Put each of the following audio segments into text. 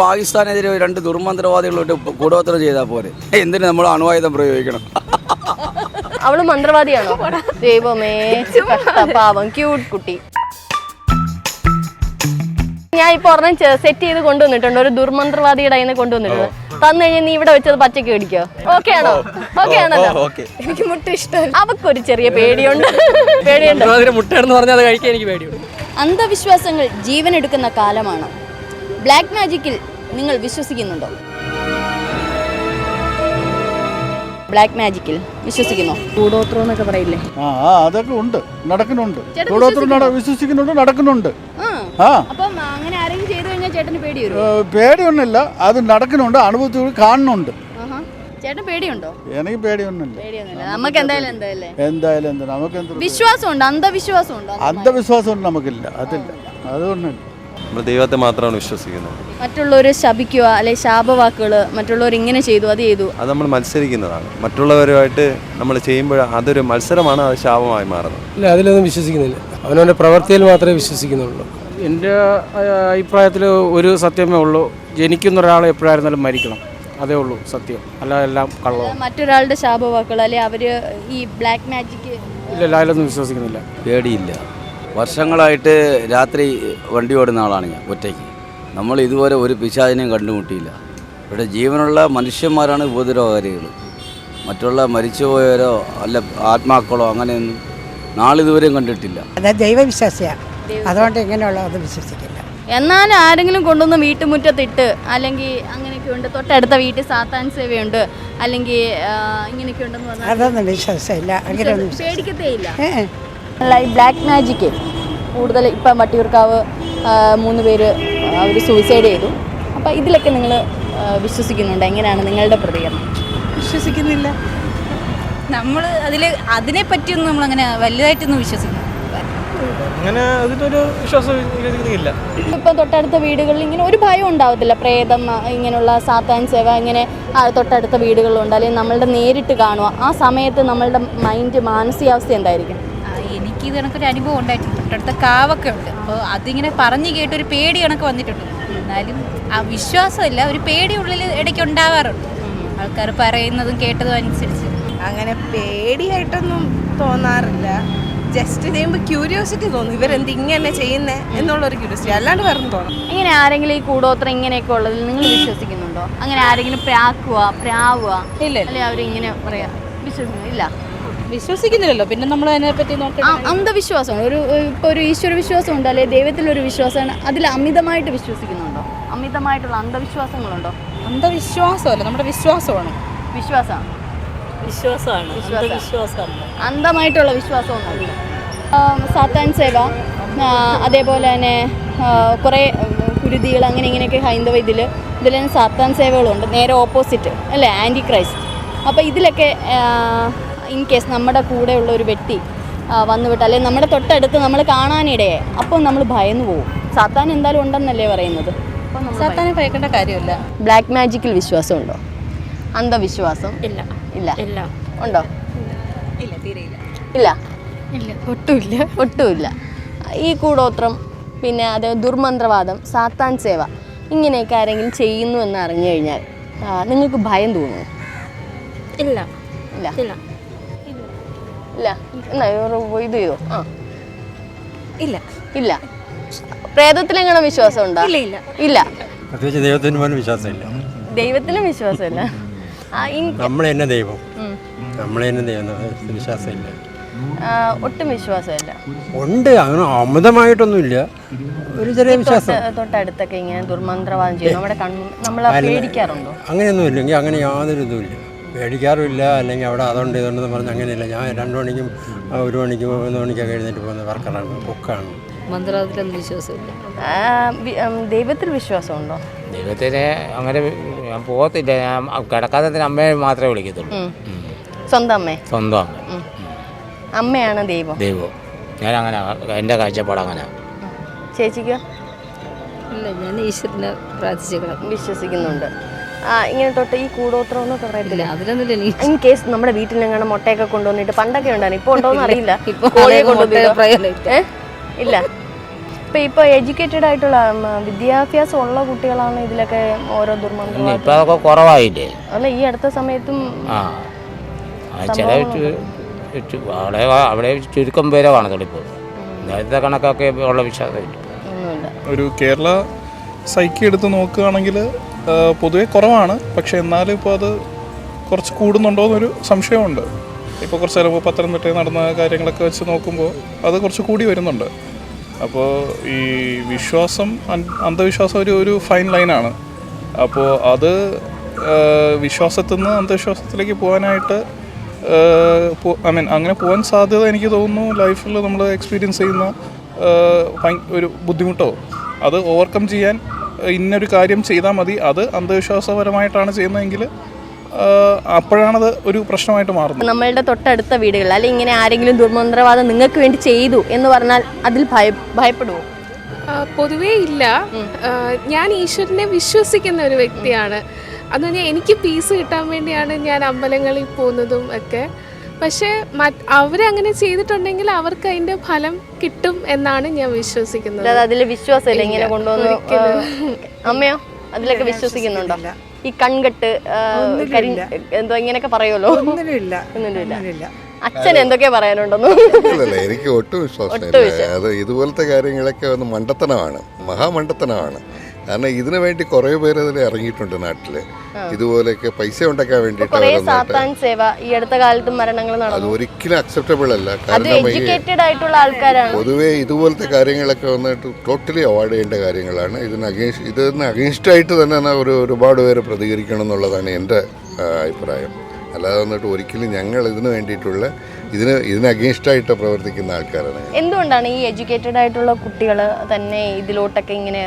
പാകിസ്ഥാനെതിരെ രണ്ട് ദുർമന്ത്രവാദികളോട്ട് കൂടോത്രം ചെയ്താൽ പോരെ. എന്തിനു നമ്മൾ അണുവായുധം പ്രയോഗിക്കണം? അവൾ മന്ത്രവാദിയാണോ? ദൈവമേ പാവം ക്യൂട്ട് കുട്ടി. ഞാൻ ഇപ്പൊ ഒരെണ്ണം സെറ്റ് ചെയ്ത് കൊണ്ടുവന്നിട്ടുണ്ട്. ഒരു ദുർമന്ത്രവാദിയുടെ കയ്യിൽ കൊണ്ടുവന്നിട്ടുണ്ട്. തന്നു കഴിഞ്ഞാൽ നീ ഇവിടെ വെച്ചത് പച്ചക്ക് മേടിക്കോ? ഓക്കെ ആണോ? ഓക്കെ ആണല്ലോ. എനിക്ക് മുട്ട ഇഷ്ടം അവക്കൊരു ചെറിയ പേടിയുണ്ട്. പേടിയുണ്ട്. മുട്ടയെന്ന് പറഞ്ഞാൽ അത് കഴിക്കാൻ എനിക്ക് പേടിയുണ്ട്. അന്ധവിശ്വാസങ്ങൾ ജീവൻ എടുക്കുന്ന കാലമാണ്. ബ്ലാക്ക് മാജിക്കിൽ നിങ്ങൾ വിശ്വസിക്കുന്നുണ്ടോ? ബ്ലാക്ക് മാജിക്കിൽ വിശ്വസിക്കുന്നു? കൂടോത്രം എന്നൊക്കെ പറയില്ലേ? ആ ആ അതൊക്കെ ഉണ്ട്. നടക്കുന്നുണ്ട്. കൂടോത്രം നട വിശ്വസിക്കുന്നുണ്ട്? നടക്കുന്നുണ്ട്. ആ അപ്പം അങ്ങനെ ആരെങ്കിലും ചെയ്തു കഴിഞ്ഞാൽ ചേട്ടന് പേടി വരും ഏ, പേടിയൊന്നുമില്ല. അത് നടക്കുന്നുണ്ട് അനുഭവത്തിൽ കാണുന്നുണ്ട്. ചേട്ടൻ പേടിയുണ്ടോ? എനിക്ക് പേടിയൊന്നുമില്ല. പേടിയൊന്നുമില്ല. നമുക്ക് എന്തായാലും എന്തായാലും എന്തായാലും എന്താ നമുക്ക് എന്ത് വിശ്വാസമുണ്ട് അന്ധവിശ്വാസമുണ്ട്. അന്ധവിശ്വാസം നമുക്കില്ല. അതില്ല. അതൊന്നുമില്ല. നമ്മൾ ദൈവത്തെ മാത്രമാണ് വിശ്വസിക്കുന്നത്. മറ്റുള്ളവർ ശപിക്കുക അല്ലെ ശാപവാക്കുകൾ മറ്റുള്ളവർ ഇങ്ങനെ ചെയ്തു അത് ചെയ്തു. അത് നമ്മൾ മത്സരിക്കുന്നതാണ്. മറ്റുള്ളവരുമായിട്ട് നമ്മൾ ചെയ്യുമ്പോൾ അതൊരു മത്സരമാണ് അത് ശാപമായി മാറുന്നത്. ഇല്ല അതിലൊന്നും വിശ്വസിക്കുന്നില്ല. അവനവന്റെ പ്രവൃത്തിയിൽ മാത്രമേ വിശ്വസിക്കുന്നുള്ളൂ. എന്റെ അഭിപ്രായത്തിൽ ഒരു സത്യമേ ഉള്ളൂ. ജനിക്കുന്ന ഒരാൾ എപ്പോഴായിരുന്നാലും മരിക്കണം. അതേ ഉള്ളൂ സത്യം. അല്ല എല്ലാം കള്ളവും. മറ്റൊരാളുടെ ശാപവാക്കുകൾ അല്ലെ അവർ ഈ ബ്ലാക്ക് മാജിക് ഇല്ല ഇല്ല അതിലൊന്നും വിശ്വസിക്കുന്നില്ല. പേടിയില്ല. വർഷങ്ങളായിട്ട് രാത്രി വണ്ടി ഓടുന്ന ആളാണ് ഞാൻ ഒറ്റയ്ക്ക്. നമ്മൾ ഇതുവരെ ഒരു പിശാചിനെയും കണ്ടുമുട്ടിയില്ല. ഇവിടെ ജീവനുള്ള മനുഷ്യന്മാരാണ് ഉപദ്രവകാരികൾ. മറ്റുള്ള മരിച്ചുപോയവരോ അല്ല ആത്മാക്കളോ അങ്ങനെയൊന്നും നാളിതുവരെയും കണ്ടിട്ടില്ല. ദൈവവിശ്വാസിയാണ് അതുകൊണ്ട് ഇങ്ങനെയുള്ള അത് വിശ്വസിക്കില്ല. എന്നാലും ആരെങ്കിലും കൊണ്ടുവന്ന് വീട്ടുമുറ്റത്തിട്ട് അല്ലെങ്കിൽ അങ്ങനെയൊക്കെ ഉണ്ട് തൊട്ടടുത്ത വീട്ടിൽ സാത്താൻ സേവയുണ്ട് അല്ലെങ്കിൽ ഇങ്ങനെയൊക്കെ ഉണ്ടെന്ന് പറഞ്ഞാൽ അതൊന്നും വിശ്വാസമില്ല. അങ്ങനെയൊന്നും വിശ്വ- ഈ ബ്ലാക്ക് മാജിക്ക് കൂടുതൽ ഇപ്പം വട്ടിയൂർക്കാവ് മൂന്ന് പേര് അവർ സൂയിസൈഡ് ചെയ്തു. അപ്പോൾ ഇതിലൊക്കെ നിങ്ങൾ വിശ്വസിക്കുന്നുണ്ട്? എങ്ങനെയാണ് നിങ്ങളുടെ പ്രതികരണം? വിശ്വസിക്കുന്നില്ല. നമ്മൾ അതിൽ അതിനെ പറ്റിയൊന്നും നമ്മളങ്ങനെ വലുതായിട്ടൊന്നും വിശ്വസിക്കുന്നു അങ്ങനെ അതിനൊരു വിശ്വാസം ഇല്ല. ഇപ്പം തൊട്ടടുത്ത വീടുകളിൽ ഇങ്ങനെ ഒരു ഭയം ഉണ്ടാവത്തില്ല. പ്രേതം ഇങ്ങനെയുള്ള സാത്താൻ സേവ ഇങ്ങനെ തൊട്ടടുത്ത വീടുകളിലുണ്ട്. അല്ലെങ്കിൽ നമ്മളുടെ നേരിട്ട് കാണുക. ആ സമയത്ത് നമ്മളുടെ മൈൻഡ് മാനസികാവസ്ഥ എന്തായിരിക്കും? എനിക്ക് ഇത് കണക്കൊരു അനുഭവം ഉണ്ടായിട്ടുണ്ട്. തൊട്ടടുത്ത കാവൊക്കെ ഉണ്ട്. അപ്പോൾ അതിങ്ങനെ പറഞ്ഞു കേട്ടൊരു ഒരു പേടി കണക്ക് വന്നിട്ടുണ്ട്. എന്നാലും ആ വിശ്വാസമല്ല. ഒരു പേടി ഉള്ളിൽ ഇടയ്ക്ക് ഉണ്ടാവാറുണ്ട്. ആൾക്കാർ പറയുന്നതും കേട്ടതും അനുസരിച്ച്. അങ്ങനെ പേടിയായിട്ടൊന്നും തോന്നാറില്ല. ജസ്റ്റ് ചെയ്യുമ്പോൾ ക്യൂരിയോസിറ്റി തോന്നും. ഇവരെന്ത് ഇങ്ങനെ ചെയ്യുന്നേ എന്നുള്ളൊരു ക്യൂരിയോസിറ്റി അല്ലാണ്ട് വേറെ തോന്നും ഇങ്ങനെ ആരെങ്കിലും ഈ കൂടോത്രം ഇങ്ങനെയൊക്കെ ഉള്ളതിൽ നിങ്ങൾ വിശ്വസിക്കുന്നുണ്ടോ? അങ്ങനെ ആരെങ്കിലും പ്രാക്കുക പ്രാവുക? ഇല്ല അല്ലെ അവരിങ്ങനെ പറയാ വിശ്വസിക്കുന്നില്ല. വിശ്വസിക്കുന്നില്ലല്ലോ. പിന്നെ നമ്മൾ അതിനെ പറ്റി അന്ധവിശ്വാസം. ഒരു ഇപ്പോൾ ഒരു ഈശ്വര വിശ്വാസം ഉണ്ട് അല്ലെങ്കിൽ ദൈവത്തിലൊരു വിശ്വാസമാണ്. അതിൽ അമിതമായിട്ട് വിശ്വസിക്കുന്നുണ്ടോ? അമിതമായിട്ടുള്ള അന്ധവിശ്വാസങ്ങളുണ്ടോ? അന്ധവിശ്വാസമല്ല നമ്മുടെ വിശ്വാസമാണ്. വിശ്വാസമാണ്. വിശ്വാസമാണ് വിശ്വാസമാണ് അന്ധമായിട്ടുള്ള വിശ്വാസമൊന്നുമില്ല. സാത്താൻ സേവ അതേപോലെ തന്നെ കുറേ കുരുതികൾ അങ്ങനെ ഇങ്ങനെയൊക്കെ ഹൈന്ദവ ഇതിൽ ഇതിൽ തന്നെ സാത്താൻ സേവകളുണ്ട്. നേരെ ഓപ്പോസിറ്റ് അല്ലേ? ആന്റി ക്രൈസ്റ്റ് അപ്പോൾ ഇതിലൊക്കെ ഇൻ കേസ് നമ്മുടെ കൂടെയുള്ള ഒരു വ്യക്തി വന്നുവിട്ട് അല്ലെങ്കിൽ നമ്മുടെ തൊട്ടടുത്ത് നമ്മൾ കാണാനിടയെ അപ്പോൾ നമ്മൾ ഭയന്നു പോകും സാത്താൻ എന്തായാലും ഉണ്ടെന്നല്ലേ പറയുന്നത്? അപ്പോൾ നമ്മൾ സാത്താനെ ഭയക്കേണ്ട കാര്യമില്ല. ബ്ലാക്ക് മാജിക്കിൽ വിശ്വാസം ഉണ്ടോ അന്ധവിശ്വാസം? ഇല്ല. ഇല്ല. ഇല്ല. ഉണ്ടോ? ഇല്ല തീരെയില്ല ഇല്ല. ഇല്ല? ഒട്ടുമില്ല. ഒട്ടുമില്ല. ഈ കൂടോത്രം പിന്നെ അത് ദുർമന്ത്രവാദം സാത്താൻ സേവ ഇങ്ങനെയൊക്കെ ആരെങ്കിലും ചെയ്യുന്നു എന്ന് അറിഞ്ഞു കഴിഞ്ഞാൽ നിങ്ങൾക്ക് ഭയം തോന്നുന്നു ഇല്ല. ഇല്ല. ഇല്ല. ഇല്ല. എന്നാ ഇത് ചെയ്തോ? ആ. ഇല്ല. ഇല്ല. പ്രേതത്തിലെങ്ങനെ വിശ്വാസം ഉണ്ടോ ഇല്ല, ഇല്ല. ഇല്ല. പ്രത്യേകിച്ച് ദൈവത്തിന് പോലും വിശ്വാസമില്ല. ദൈവത്തിലും വിശ്വാസമില്ല. ആ, ഇൻ- നമ്മൾ തന്നെ ദൈവം. നമ്മളെ നമ്മൾ തന്നെ ദൈവം. വിശ്വാസമില്ല. ഒട്ടും വിശ്വാസമില്ല. ഉണ്ട്. അങ്ങനെ അമിതമായിട്ടൊന്നുമില്ല. ഒരു ചെറിയ വിശ്വാസം. തൊട്ട് തൊട്ടടുത്തൊക്കെ ഇങ്ങനെ ദുർമന്ത്രവാദം ചെയ്യും നമ്മുടെ കണ്ണു നമ്മളെ പേടിക്കാറുണ്ടോ? അങ്ങനെയൊന്നും ഇല്ലെങ്കിൽ അങ്ങനെ യാതൊരു ഇതുമില്ല. പേടിക്കാറുമില്ല. അല്ലെങ്കിൽ അവിടെ അതുണ്ട് ഇതുണ്ടെന്ന് പറഞ്ഞ് അങ്ങനെയില്ല. ഞാൻ രണ്ട് മണിക്കും ഒരു മണിക്കും മൂന്ന് മണിക്കൊക്കെ എഴുന്നേറ്റ് പോകുന്ന വർക്കറാണ് കുക്കാണ്. മന്ത്രവാദത്തിലൊന്നും വിശ്വാസമില്ല? ദൈവത്തിൽ വിശ്വാസമുണ്ടോ? ദൈവത്തിന് അങ്ങനെ ഞാൻ പോകത്തില്ല. ഞാൻ കിടക്കാത്തതിന് അമ്മയെ മാത്രമേ വിളിക്കത്തുള്ളൂ. സ്വന്തം അമ്മേ സ്വന്തം അമ്മ. അമ്മയാണ് ദൈവം. ദൈവം. ഞാൻ അങ്ങനെ എന്റെ കാഴ്ചപ്പാട് അങ്ങനെ. ചേച്ചിക്കോ? ഇല്ല ഞാൻ ഈശ്വരനെ പ്രാർത്ഥിച്ചു വിശ്വസിക്കുന്നുണ്ട്. ഇങ്ങനെ തൊട്ട് ഈ കൂടോത്രം എന്നൊക്കെ പറയത്തില്ല? അതിലൊന്നുമില്ല ഇൻ കേസ് നമ്മുടെ വീട്ടിൽ നിന്നാണ് മുട്ടയൊക്കെ കൊണ്ടുവന്നിട്ട് പണ്ടൊക്കെ ഉണ്ടായിരുന്നു. ഇപ്പൊ ഉണ്ടോന്ന് അറിയില്ല. ഇപ്പൊ കോഴിയെ കൊണ്ടുവന്നിട്ടോ? ഇല്ല. ഇപ്പൊ ഇപ്പൊ എഡ്യൂക്കേറ്റഡ് ആയിട്ടുള്ള വിദ്യാഭ്യാസം ഉള്ള കുട്ടികളാണ് ഇതിലൊക്കെ ഓരോ ദുർമന്ത്രം കുറവായില്ലേ? അല്ല ഈ അടുത്ത സമയത്തും ചില അവിടെ അവിടെ ചുരുക്കം പേരെ കാണത്തുള്ളൂ ഇപ്പോൾ നേരത്തെ കണക്കൊക്കെ ഉള്ള വിശ്വാസമില്ല ഒരു കേരള സൈക്കി എടുത്ത് നോക്കുകയാണെങ്കിൽ പൊതുവെ കുറവാണ്. പക്ഷേ എന്നാലും ഇപ്പോൾ അത് കുറച്ച് കൂടുന്നുണ്ടോ എന്നൊരു സംശയമുണ്ട്. ഇപ്പോൾ കുറച്ച് ചിലപ്പോൾ പത്തനംതിട്ടയിൽ നടന്ന കാര്യങ്ങളൊക്കെ വെച്ച് നോക്കുമ്പോൾ അത് കുറച്ച് കൂടി വരുന്നുണ്ട്. അപ്പോൾ ഈ വിശ്വാസം അന്ധവിശ്വാസം ഒരു ഒരു ഫൈൻ ലൈനാണ് അപ്പോൾ അത് വിശ്വാസത്തിൽ നിന്ന് അന്ധവിശ്വാസത്തിലേക്ക് പോകാനായിട്ട് ഐ മീൻ അങ്ങനെ പോകാൻ സാധ്യത എനിക്ക് തോന്നുന്നു ലൈഫിൽ നമ്മൾ എക്സ്പീരിയൻസ് ചെയ്യുന്ന ഒരു ബുദ്ധിമുട്ടോ അത് ഓവർകം ചെയ്യാൻ ഇന്നൊരു കാര്യം ചെയ്താൽ മതി. അത് അന്ധവിശ്വാസപരമായിട്ടാണ് ചെയ്യുന്നതെങ്കിൽ അപ്പോഴാണത് ഒരു പ്രശ്നമായിട്ട് മാറുന്നത്. നമ്മളുടെ തൊട്ടടുത്ത വീടുകളിൽ അല്ലെങ്കിൽ ഇങ്ങനെ ആരെങ്കിലും ദുർമന്ത്രവാദം നിങ്ങൾക്ക് വേണ്ടി ചെയ്തു എന്ന് പറഞ്ഞാൽ അതിൽ ഭയ ഭയപ്പെടുമോ പൊതുവേ ഇല്ല. ഞാൻ ഈശ്വരനെ വിശ്വസിക്കുന്ന ഒരു വ്യക്തിയാണ്. അത് പറഞ്ഞാൽ എനിക്ക് പീസ് കിട്ടാൻ വേണ്ടിയാണ് ഞാൻ അമ്പലങ്ങളിൽ പോകുന്നതും ഒക്കെ. പക്ഷേ മറ്റ് അവരങ്ങനെ ചെയ്തിട്ടുണ്ടെങ്കിൽ അവർക്ക് അതിന്റെ ഫലം കിട്ടും എന്നാണ് ഞാൻ വിശ്വസിക്കുന്നത്. അതിൽ വിശ്വാസമില്ല ഇങ്ങനെ കൊണ്ടുവന്ന് അമ്മയോ? അതിലൊക്കെ വിശ്വസിക്കുന്നുണ്ടോ? ഈ കൺകെട്ട് കരി എന്തോ ഇങ്ങനെയൊക്കെ പറയുമല്ലോ? ഒന്നുമില്ല അച്ഛൻ എന്തൊക്കെയാ പറയാനുണ്ടെന്ന്? എനിക്ക് ഒട്ടും വിശ്വാസമില്ല. അത് ഇതുപോലത്തെ കാര്യങ്ങളൊക്കെ ഒന്ന് മണ്ടത്തനമാണ് മഹാമണ്ടത്തനമാണ്. കാരണം ഇതിനു വേണ്ടി കുറേ പേര് അതിൽ ഇറങ്ങിയിട്ടുണ്ട് നാട്ടിൽ. ഇതുപോലെയൊക്കെ പൈസ ഉണ്ടാക്കാൻ വേണ്ടിട്ട് ഈ അടുത്ത കാലത്ത് മരണങ്ങൾ അത് ഒരിക്കലും അക്സെപ്റ്റബിൾ അല്ല. കാരണം ആയിട്ടുള്ള ആൾക്കാരാണ്. പൊതുവേ ഇതുപോലത്തെ കാര്യങ്ങളൊക്കെ വന്നിട്ട് ടോട്ടലി അവോയ്ഡ് ചെയ്യേണ്ട കാര്യങ്ങളാണ്. ഇതിന് അഗേൻസ്റ്റ് ഇതിന് അഗേൻസ്റ്റ് ആയിട്ട് തന്നെ ഒരു ഒരുപാട് പേര് പ്രതികരിക്കണം എന്നുള്ളതാണ് എന്റെ അഭിപ്രായം. അല്ലാതെ വന്നിട്ട് ഒരിക്കലും ഞങ്ങൾ ഇതിന് വേണ്ടിയിട്ടുള്ള ഇതിന് ഇതിന് അഗേൻസ്റ്റായിട്ട് പ്രവർത്തിക്കുന്ന ആൾക്കാരാണ്. എന്തുകൊണ്ടാണ് ഈ എഡ്യൂക്കേറ്റഡ് ആയിട്ടുള്ള കുട്ടികൾ തന്നെ ഇതിലോട്ടൊക്കെ ഇങ്ങനെ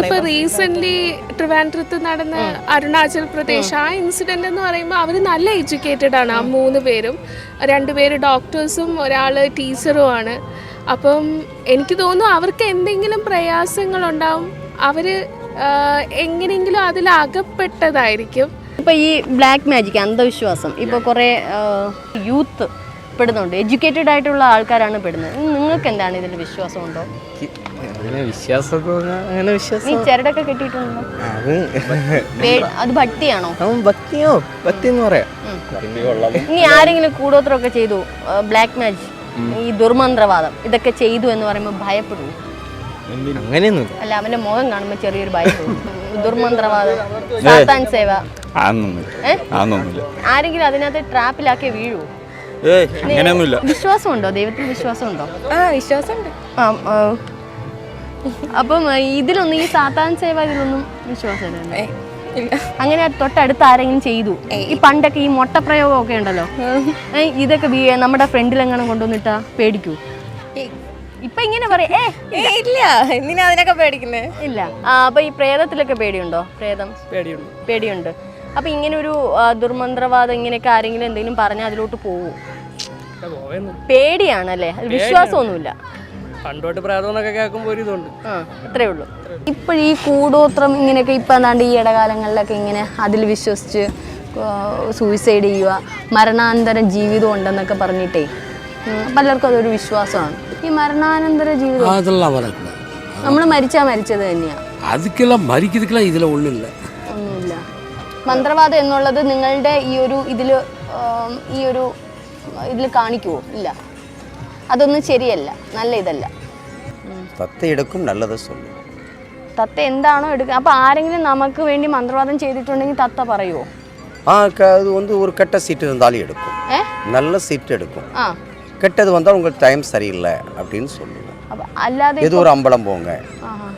ഇപ്പൊ റീസെന്റ് ട്രിവാൻഡ്രത്ത് നടന്ന അരുണാചൽ പ്രദേശ് ആ. ഇൻസിഡന്റ് എന്ന് പറയുമ്പോൾ അവർ നല്ല എഡ്യൂക്കേറ്റഡ് ആണ്. ആ മൂന്ന് പേരും രണ്ടുപേര് ഡോക്ടേഴ്സും ഒരാൾ ടീച്ചറും ആണ്. അപ്പം എനിക്ക് തോന്നുന്നു അവർക്ക് എന്തെങ്കിലും പ്രയാസങ്ങളുണ്ടാവും. അവർ എങ്ങനെയെങ്കിലും അതിൽ അകപ്പെട്ടതായിരിക്കും ഇപ്പൊ ഈ ബ്ലാക്ക് മാജിക് അന്ധവിശ്വാസം ഇപ്പൊ കുറെ യൂത്ത് പെടുന്നുണ്ട്. എഡ്യൂക്കേറ്റഡ് ആയിട്ടുള്ള ആൾക്കാരാണ് പെടുന്നത്. നിങ്ങൾക്ക് എന്താണ് ഇതിൽ വിശ്വാസം ഉണ്ടോ അങ്ങനെ വിശ്വാസം അങ്ങനെ വിശ്വാസം. നീ ചരടൊക്കെ കെട്ടിയിട്ടുണ്ടോ? അത് പേ- അത് ഭക്തിയാണോ? ഭക്തിയോ? ഭക്തി എന്ന് പറയാം ഇനി ആരെങ്കിലും കൂടോത്രമൊക്കെ ചെയ്തു ബ്ലാക്ക് മാജിക് ഈ ദുർമന്ത്രവാദം ഇതൊക്കെ ചെയ്തു എന്ന് പറയുമ്പോൾ ഭയപ്പെടുന്നു അങ്ങനെയൊന്നും അല്ല അവന്റെ മുഖം കാണുമ്പോൾ ചെറിയൊരു ഭയം തോന്നും. ദുർമന്ത്രവാദം സാത്താൻ സേവ? ആരെങ്കിലും അതിനകത്ത് ട്രാപ്പിലാക്കി വീഴു ഏയ് അങ്ങനെയൊന്നുമില്ല. വിശ്വാസമുണ്ടോ? ദൈവത്തിൽ വിശ്വാസമുണ്ടോ? ആ വിശ്വാസമുണ്ട്. അപ്പം ഇതിലൊന്നും ഈ സാത്താൻ സേവ ഇതിലൊന്നും വിശ്വാസമില്ല അങ്ങനെ തൊട്ടടുത്ത് ആരെങ്കിലും ചെയ്തു? ഈ പണ്ടൊക്കെ ഈ മുട്ടപ്രയോഗം ഒക്കെ ഉണ്ടല്ലോ ഇതൊക്കെ വീ- നമ്മുടെ ഫ്രണ്ടിലെങ്ങനെ കൊണ്ടുവന്നിട്ടാ പേടിക്കൂ? ഇപ്പൊ ഇങ്ങനെ പറയാ ഇല്ല. എന്തിനാ അതിനൊക്കെ പേടിക്കുന്നേ? ഇല്ല. ആ, അപ്പൊ ഈ പ്രേതത്തിലൊക്കെ പേടിയുണ്ടോ? പ്രേതം? പേടിയുണ്ട്. പേടിയുണ്ട്. അപ്പൊ ഇങ്ങനെ ഒരു ആ, ദുർമന്ത്രവാദം ഇങ്ങനെയൊക്കെ ആരെങ്കിലും എന്തെങ്കിലും പറഞ്ഞാൽ അതിലോട്ട് പോവൂ പേടിയാണല്ലേ അത് വിശ്വാസമൊന്നുമില്ല പണ്ടോട്ട് പ്രാർത്ഥന എന്നൊക്കെ കേൾക്കുമ്പോൾ ഒരു ഇതുണ്ട് ആ അത്രേ ഉള്ളൂ ഇപ്പൊ ഈ കൂടോത്രം ഇങ്ങനെയൊക്കെ ഇപ്പൊ എന്താണ്ട് ഈ ഇടകാലങ്ങളിലൊക്കെ ഇങ്ങനെ അതിൽ വിശ്വസിച്ച് സൂയിസൈഡ് ചെയ്യുക മരണാനന്തര ജീവിതം ഉണ്ടെന്നൊക്കെ പറഞ്ഞിട്ടേ ഉം, പലർക്കും അതൊരു വിശ്വാസമാണ് ഈ മരണാനന്തര ജീവിതം அதெல்லாம் வரக்கூடாது നമ്മൾ മരിച്ചാ മരിച്ചത് തന്നെയാ அதுக்கெல்லாம் மறிக்கிறதுக்கெல்லாம் இதில் ஒன்றும் இல்லை ഒന്നുമില്ല മന്ത്രവാദം എന്നുള്ളത് നിങ്ങളുടെ ഈ ഒരു ഇതിൽ ഈ ഒരു ഇതിൽ കാണിക്കുവോ ഇല്ല അതൊന്നും ശരിയല്ല നല്ല ഇതല്ല തത്ത എടുക്കും നല്ലത് സൊല്ലും തത്ത എന്താണോ എടുക്കുക അപ്പൊ ആരെങ്കിലും നമുക്ക് വേണ്ടി മന്ത്രവാദം ചെയ്തിട്ടുണ്ടെങ്കിൽ തത്ത പറയുവോ ஆ க- அது வந்து ஒரு கெட்ட சீட்டு இருந்தாலும் எடுக்கும் ഏ நல்ல சீட்டு எடுக்கும் ആ கெட்டது வந்தால் உங்களுக்கு டைம் சரியில்லை அப்படின்னு சொல்லுங்க അപ്പൊ അല്ലാതെ ஏதோ ஒரு அம்பலம் போங்க ആഹാ.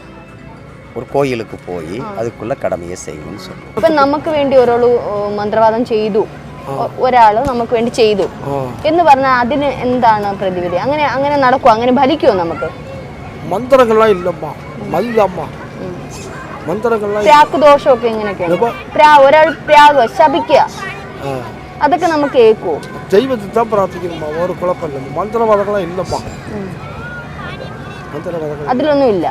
ஒரு கோயிலுக்கு போய் அதுக்குள்ள கடமையை செய்யுங்கன்னு சொல்லுவோம் ഇപ്പൊ നമുക്ക് വേണ്ടി ഒരാള് മന്ത്രവാദം ചെയ്തു ഒ- ഒരാള് നമുക്ക് വേണ്ടി ചെയ്തു എന്ന് പറഞ്ഞാൽ അതിന് എന്താണ് പ്രതിവിധി അങ്ങനെ അങ്ങനെ നടക്കുമോ അങ്ങനെ ഫലിക്കുമോ നമുക്ക് മന്ത്രങ്ങളെല്ലാം ഇല്ലമ്മ മല്ലമ്മ മന്ത്രങ്ങളെല്ലാം പ്രാക്ക് ദോഷമൊക്കെ എങ്ങനെയൊക്കെയാണ് പ്രാ ഒരാൾ പ്രാഗ് ശപിക്കുക അതൊക്കെ നമുക്ക് കേൾക്കുമോ ദൈവത്തെ தான் പ്രാർത്ഥിക്കുന്നു ഒരു കുഴപ്പമില്ല മന്ത്രവാദങ്ങളെല്ലാം ഇല്ലമ്മ മന്ത്രവാദങ്ങൾ അതിലൊന്നും ഇല്ല.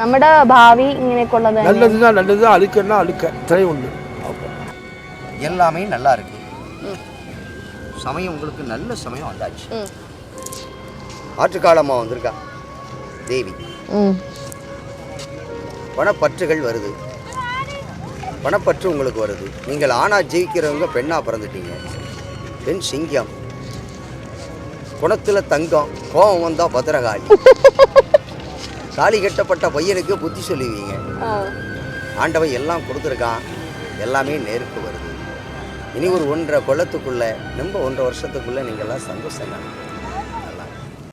നമ്മുടെ ഭാവി ഇങ്ങനെയൊക്കെയുള്ള നല്ലതുതാ നല്ലതുതാ അഴുക്കന്നാ അഴുക്ക. ഇത്രയും ഉണ്ട്. எல்லாமே நல்லா இருக்கு. சமயம் உங்களுக்கு நல்ல சமயம் வந்தாச்சு ஆற்றுக்காலமாக வந்திருக்கா தேவி பணப்பற்றுகள் வருது பணப்பற்று உங்களுக்கு வருது நீங்கள் ஆணாக ஜெயிக்கிறவங்க பெண்ணாக பிறந்துட்டீங்க. பெண் சிங்கம். குணத்தில் தங்கம். கோபம் வந்தால் பத்திரகாளி. தாலி கட்டப்பட்ட பையனுக்கு புத்தி சொல்லுவீங்க. ஆண்டவன் எல்லாம் கொடுத்துருக்கான். எல்லாமே நேருக்கு வருது. இனி ஒரு ஒன்றரை கொள்ளத்துக்குள்ளே ரொம்ப ஒன்றரை வருஷத்துக்குள்ளே நீங்கள்லாம் சந்தோஷம் தான்.